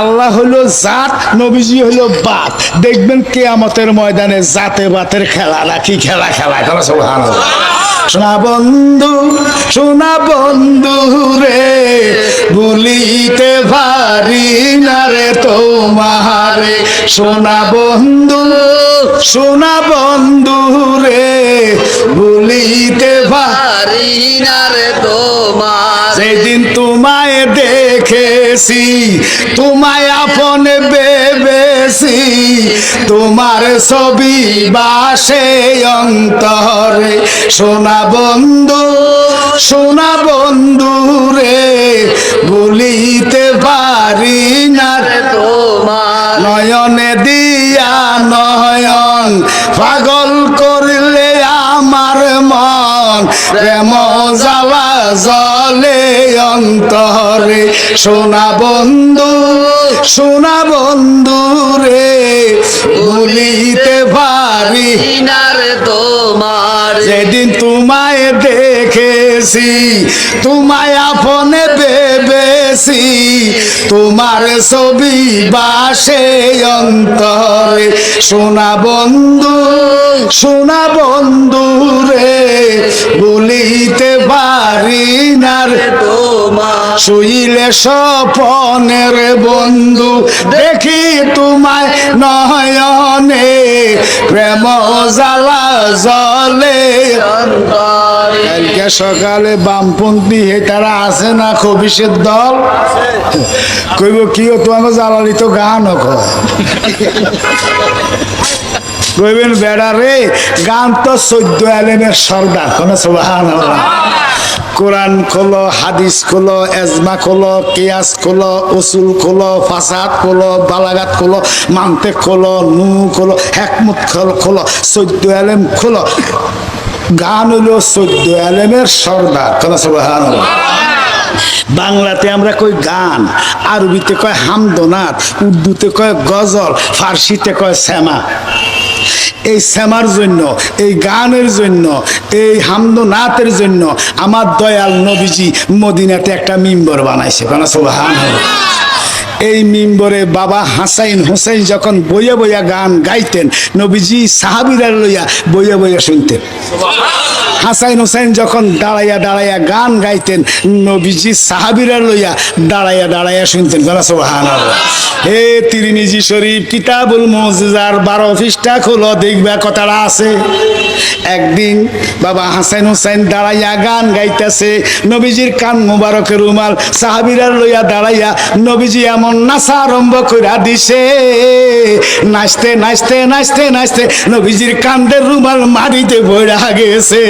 আল্লাহ হলো জাত, নবীজি হলো বাত। দেখবেন কেয়ামতের ময়দানে জাতে বাতের খেলা না, কি খেলা খেলা? খেলা সুবহানাল্লাহ। সোনা বন্ধু সোনা বন্ধু রে, ভুলিতে পারি না রে তোমারে। সোনা বন্ধু সোনা বন্ধু রে, ভুলিতে পারি রে তোমার। সেদিন তোমায় দেখেছি, তোমায় আপন বেবেছি তোমার ছবি বাসে অন্তরে। সোনা বন্ধু সোনা বন্ধু রে, ভুলিতে পারি না। তোমার নয়নে দিয়া নয়ন পাগল করলে আমার মন প্রেম জ্বালা জলে অন্তরে। সোনা বন্ধু সোনা বন্ধু রে ভুলিতে পারি রে তোমার। যেদিন তোমায় দেখেছি তোমায় আপনে ভেবেছি তোমার ছবি বাসে অন্তরে। সোনা বন্ধু সোনা বন্ধু রে বলিতে পারি না রে। শুইলে স্বপনের বন্ধু, দেখি তোমায় নয়নে, প্রেম জ্বালা জলে কালকে সকালে বামপন্থী হে তারা আছে না খবিসের দল? কইব, কি ও তোমাকে জ্বালালি তো গান কয়? কইবেন, বেড়া রে, গান তো চোদ্দ আলেমের সর্দার, কোন সোহান কোরআন খোলো, হাদিস খোলো, এজমা খোলো, কেয়াস খোলো, উসুল খোলো, ফাসাদ খোলো, বালাগাত খোলো মানতে খোলো নু খোলো, হেকমত খোল, খোলো চোদ্দ আলেম খোলো। গান হলো চোদ্দ আলেমের সর্দার কোন সোহান বাংলাতে আমরা কই গান, আরবিতে কয় হামদোনাথ উর্দুতে কয় গজল, ফার্সিতে কয় শ্যামা। এই শ্যামার জন্য, এই গানের জন্য, এই হামদ হামদোনাথের জন্য আমার দয়াল নবীজি মদিনাতে একটা মিম্বর বানাইছে। কেন সোহান এই মিম্বরে বাবা হাসাইন হোসেন যখন বইয়া বইয়া গান গাইতেন, নবীজি সাহাবিরা লইয়া বইয়া বইয়া শুনতেন। হাসাইন হোসেন যখন দাঁড়াইয়া দাঁড়াইয়া গান গাইতেন, নবীজি সাহাবিরা লইয়া দাঁড়াইয়া দাঁড়াইয়া শুনতেন। সোহান হে তিরিনিজি শরীফ, কিতাবুল মজিজার বারো পৃষ্ঠা খোলো, দেখবা কথাটা আছে। একদিন বাবা হাসাইন হুসাইন দাঁড়াইয়া গান গাইতেছে, নবীজির কান মুবারকের রুমাল সাহাবিরা লইয়া দাঁড়াইয়া নবীজি এমন নাচা আরম্ভ কইরা দিছে। নাচতে নাচতে নাচতে নাচতে নবীজির কান্দের রুমাল মারিতে বইরা গেছে।